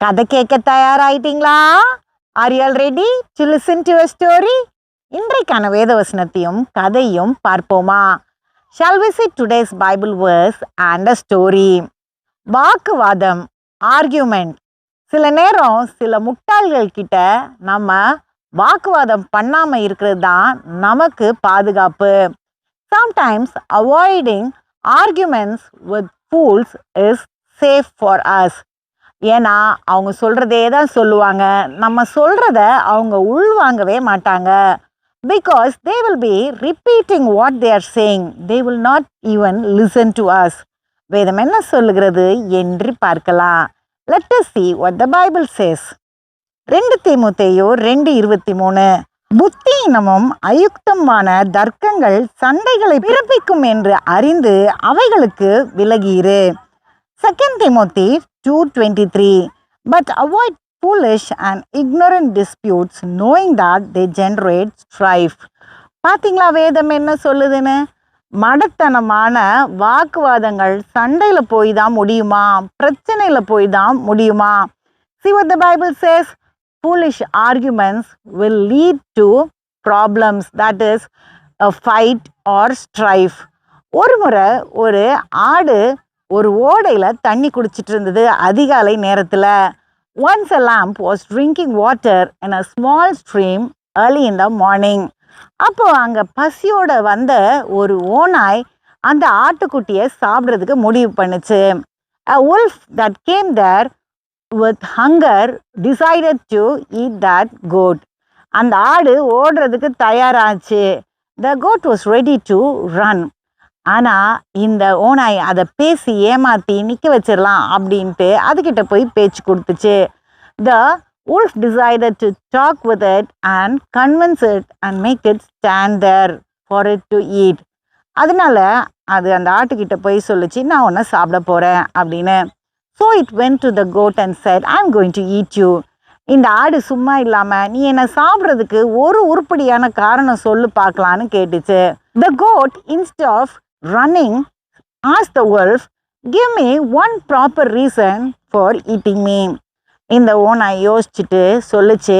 கதை கேட்க தயாராயிட்டீங்களா? Are you ready to listen to story இன்றைக்கான வேதவசனத்தையும் கதையும் பார்ப்போமா? Shall we today's Bible verse and a story வாக்குவாதம் ஆர்கியூமெண்ட் சில நேரம் சில முட்டாள்கள் கிட்ட நம்ம வாக்குவாதம் பண்ணாமல் இருக்கிறது தான் நமக்கு பாதுகாப்பு. Sometimes avoiding arguments with fools is safe for us ஏன்னா அவங்க சொல்கிறதே தான் சொல்லுவாங்க. நம்ம சொல்கிறத அவங்க உள்வாங்கவே மாட்டாங்க. Because they will be repeating what they are saying they will not even listen to us வேதம் என்ன சொல்லுகிறது? என்று பார்க்கலாம். Let us see what the Bible says ரெண்டு தீமுத்தையோ ரெண்டு இருபத்தி மூணு. புத்தியினமும் அயுக்தமான தர்க்கங்கள் சண்டைகளை பிறப்பிக்கும் என்று அறிந்து அவைகளுக்கு விலகியிரு second Timothy two twenty three but avoid foolish and ignorant disputes knowing that they generate strife. பார்த்தீங்களா வேதம் என்ன சொல்லுதுன்னு மடத்தனமான வாக்குவாதங்கள் சண்டையில் போய் தான் முடியுமா பிரச்சனையில் போய் தான் முடியுமா see what the Bible says foolish arguments will lead to problems that is fight or strife ஒரு முறை ஒரு ஆடு ஒரு ஓடையில் தண்ணி குடிச்சிட்டு இருந்தது அதிகாலை நேரத்தில் once lamb was drinking water in a small stream early in the morning அப்போ அங்கே பசியோட வந்த ஒரு ஓனாய் அந்த ஆட்டுக்குட்டியை சாப்பிட்றதுக்கு முடிவு பண்ணுச்சு a wolf that came there with hunger decided to eat that goat அந்த ஆடு ஓடுறதுக்கு தயாராச்சு the goat was ready to run ஆனால் இந்த ஓனாய் அதை பேசி ஏமாற்றி நிற்க வச்சிடலாம் அப்படின்ட்டு அதுக்கிட்ட போய் பேச்சு கொடுத்துச்சு. The wolf decided to talk with it and convince it and make it stand there for it to அதனால அது அந்த ஆட்டுக்கிட்ட போய் சொல்லுச்சு நான் ஒன்றை சாப்பிட போகிறேன் அப்படின்னு. So it went to the goat and said I am going to eat you இந்த ஆடு சும்மா இல்லாமல் நீ என்னை சாப்பிட்றதுக்கு ஒரு உருப்படியான காரணம் சொல்லு பார்க்கலான்னு கேட்டுச்சு. The goat instead of running as the wolf give me one proper reason for eating me இந்த ஓனை யோசிச்சுட்டு சொல்லுச்சு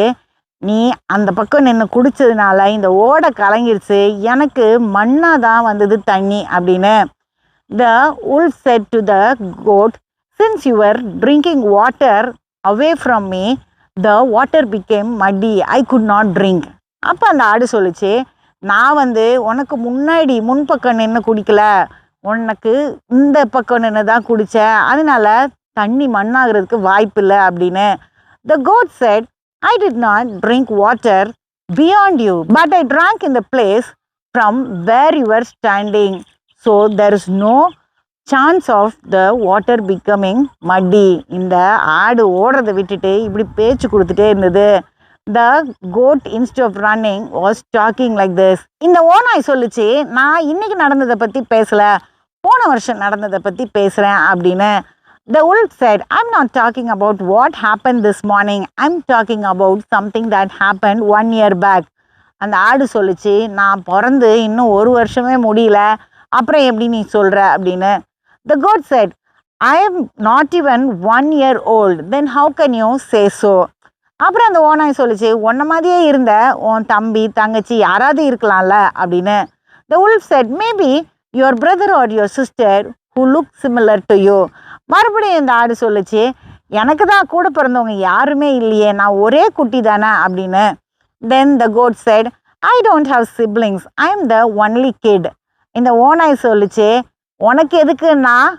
நீ அந்த பக்கம் நின்று குடித்ததுனால இந்த ஓடை கலங்கிருச்சு எனக்கு மண்ணாக தான் வந்தது தண்ணி அப்படின்னு. The wolf said to the goat since your drinking water away from me the water became muddy I could not drink அப்போ அந்த ஆடு சொல்லுச்சு நான் வந்து உனக்கு முன்னாடி முன்பக்கம் நின்று குடிக்கல. உனக்கு இந்த பக்கம் நின்று தான் குடித்தேன் அதனால தண்ணி மண்ணாகிறதுக்கு வாய்ப்பு இல்லை அப்படின்னு. The goat said I did not drink water beyond you but I drank in the place from where your standing so there is no chance of the water becoming muddy இந்த ஆடு ஓடுறதை விட்டுட்டு இப்படி பேச்சு கொடுத்துட்டே இருந்தது. The goat instead of running was talking like this இந்த ஓனாய் சொல்லுச்சு நான் இன்னைக்கு நடந்ததை பற்றி பேசலை போன வருஷம் நடந்ததை பற்றி பேசுகிறேன் அப்படின்னு The wolf said, I'm talking talking what what this morning I I'm talking about something that happen one year back அந்த ஆடு சொல்லுச்சு நான் பிறந்து இன்னும் ஒரு வருஷமே முடியல அப்புறம் எப்படி நீ சொல்கிற அப்படின்னு the goat said I am not even one year old then how can you say so அப்புறம் அந்த ஓனாய் சொல்லுச்சு உன்ன மாதிரியே இருந்த உன் தம்பி தங்கச்சி யாராவது இருக்கலாம்ல? அப்படின்னு. The wolf said maybe your brother or your sister who look similar to you மறுபடியும் இந்த ஆடு சொல்லுச்சு எனக்கு தான் கூட பிறந்தவங்க யாருமே இல்லையே நான் ஒரே குட்டி தானே? அப்படின்னு. Then the goat said I don't have siblings I am the only kid இந்த ஓனாய் சொல்லுச்சு உனக்கு எதுக்கு நான்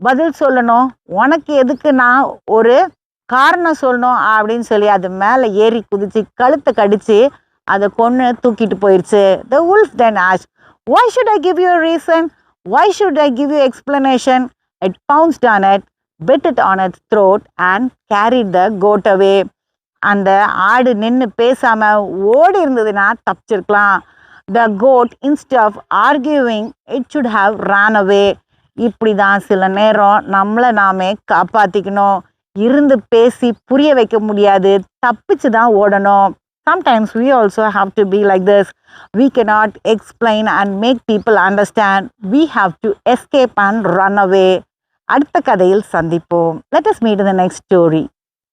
பதில் சொல்லணும்? உனக்கு எதுக்கு நான் ஒரு காரணம் சொல்லணும் அப்படின்னு சொல்லி அது மேலே ஏறி குதிச்சு கழுத்தை கடிச்சு அதை கொன்று தூக்கிட்டு போயிடுச்சு the wolf then ash why should I give you reason why should I give you explanation it pounced on it bit it on it throat and carry the goat away அந்த ஆடு நின்று பேசாமல் ஓடி இருந்ததுன்னா தப்பிச்சிருக்கலாம். The goat instead of arguing it should have run away இப்படி தான் சில நேரம் நம்மளை நாமே காப்பாற்றிக்கணும் இருந்து பேசி புரிய வைக்க முடியாது தப்பிச்சு தான் ஓடணும் sometimes we also have to be like this we can not explain and make people understand we have to escape and run away அடுத்த கதையில் சந்திப்போம் let us meet the next story